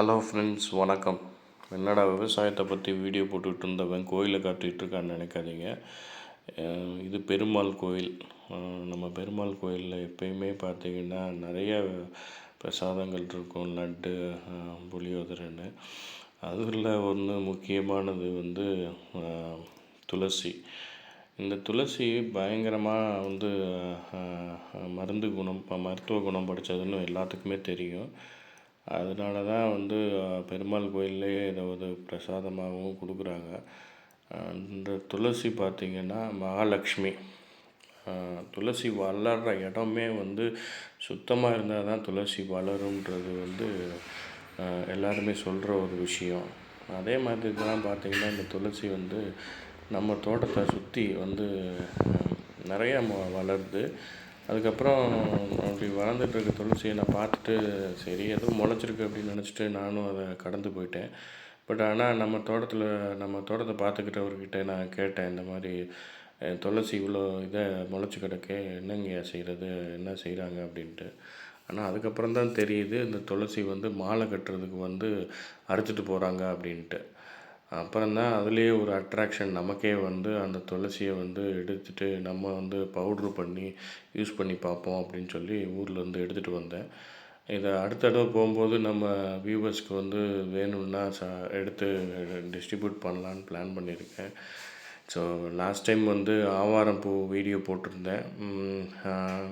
Hello friends வணக்கம். என்னடா விவசாயத்தை பற்றி வீடியோ போட்டுக்கிட்டு இருந்தவன் கோயிலை காட்டிகிட்ருக்கான்னு நினைக்காதீங்க. இது பெருமாள் கோயில். நம்ம பெருமாள் கோயிலில் எப்பயுமே பார்த்தீங்கன்னா நிறைய பிரசாதங்கள் இருக்கும் லட்டு புளியோதரைன்னு. அதில் ஒன்று முக்கியமானது வந்து துளசி. இந்த துளசி பயங்கரமாக வந்து மருந்து குணம் மருத்துவ குணம் படித்ததுன்னு எல்லாத்துக்குமே தெரியும். அதனால தான் வந்து பெருமாள் கோயில்லேயே இதை ஒரு பிரசாதமாகவும் கொடுக்குறாங்க. இந்த துளசி பார்த்திங்கன்னா மகாலட்சுமி. துளசி வளர்கிற இடமே வந்து சுத்தமாக இருந்தால் தான் துளசி வளரும்ன்றது வந்து எல்லாருமே சொல்கிற ஒரு விஷயம். அதே மாதிரி தான் பார்த்திங்கன்னா இந்த துளசி வந்து நம்ம தோட்டத்தை சுற்றி வந்து நிறையா ம- வளருது. அதுக்கப்புறம் அப்படி வளர்ந்துட்டு இருக்க துளசியை நான் பார்த்துட்டு சரி ஏதோ முளைச்சிருக்கு அப்படின்னு நினச்சிட்டு நானும் அதை கடந்து போயிட்டேன். பட் ஆனால் நம்ம தோட்டத்தில் நம்ம தோட்டத்தை பார்த்துக்கிட்டவர்கிட்ட நான் கேட்டேன் இந்த மாதிரி துளசி இவ்வளோ இதை முளைச்சி கிடக்கு என்னங்க செய்கிறது என்ன செய்கிறாங்க அப்படின்ட்டு. ஆனால் அதுக்கப்புறம் தான் தெரியுது இந்த துளசி வந்து மாலை கட்டுறதுக்கு வந்து அறுத்துட்டு போகிறாங்க அப்படின்ட்டு. அப்புறம் தான் அதுலேயே ஒரு அட்ராக்ஷன் நமக்கே வந்து அந்த துளசியை வந்து எடுத்துட்டு நம்ம வந்து பவுட்ரு பண்ணி யூஸ் பண்ணி பார்ப்போம் அப்படின்னு சொல்லி ஊர்லேருந்து எடுத்துகிட்டு வந்தேன். இதை அடுத்த தடவை போகும்போது நம்ம வியூவர்ஸ்க்கு வந்து வேணும்னா ச எடுத்து டிஸ்ட்ரிபியூட் பண்ணலான்னு பிளான் பண்ணியிருக்கேன். ஸோ லாஸ்ட் டைம் வந்து ஆவாரம் பூ வீடியோ போட்டிருந்தேன்.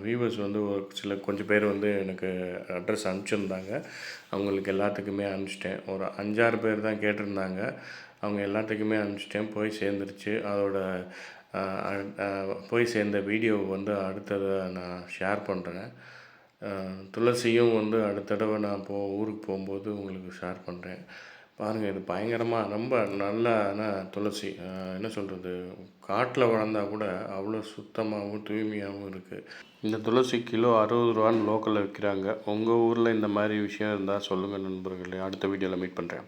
வியூவர்ஸ் வந்து ஒரு சில கொஞ்சம் பேர் வந்து எனக்கு அட்ரஸ் அனுப்பிச்சிருந்தாங்க. அவங்களுக்கு எல்லாத்துக்குமே அனுப்பிச்சிட்டேன். ஒரு அஞ்சாறு பேர் தான் கேட்டிருந்தாங்க. அவங்க எல்லாத்துக்குமே அனுப்பிச்சிட்டேன். போய் சேர்ந்துருச்சு. அதோட போய் சேர்ந்த வீடியோ வந்து அடுத்ததை நான் ஷேர் பண்ணுறேன் துளசியும் வந்து அடுத்த தடவை நான் போ ஊருக்கு போகும்போது உங்களுக்கு ஷேர் பண்ணுறேன் பாருங்கள் இது பயங்கரமாக ரொம்ப நல்ல துளசி. என்ன சொல்கிறது காட்டில் வளர்ந்தா கூட அவ்வளோ சுத்தமாகவும் தூய்மையாகவும் இருக்குது இந்த துளசி கிலோ அறுபது ரூபான்னு லோக்கலில் விற்கிறாங்க உங்கள் ஊரில் இந்த மாதிரி விஷயம் இருந்தால் சொல்லுங்கள் நண்பர்களே. அடுத்த வீடியோவில் மீட் பண்ணுறேன்